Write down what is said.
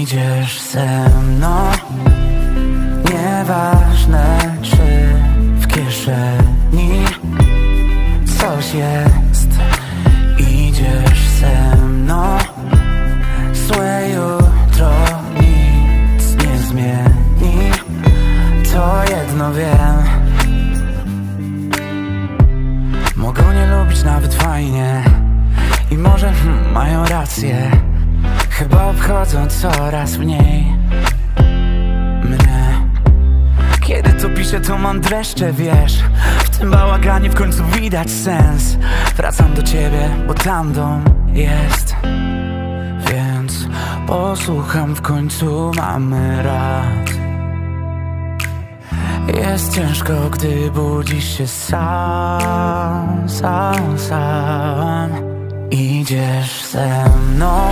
Idziesz ze mną. Nieważne czy w kieszeni Coś jest. Idziesz ze mną. Złe jutro nic nie zmieni. To jedno wiem. Mogą nie lubić nawet fajnie. I może hmm, mają rację Chyba obchodzą coraz mniej Mnie. Kiedy to piszę to mam dreszcze, wiesz. W tym bałaganie w końcu widać sens. Wracam do ciebie, bo tam dom jest. Więc posłucham w końcu mamy rad. Jest ciężko, gdy budzisz się sam, sam, sam. Idziesz ze mną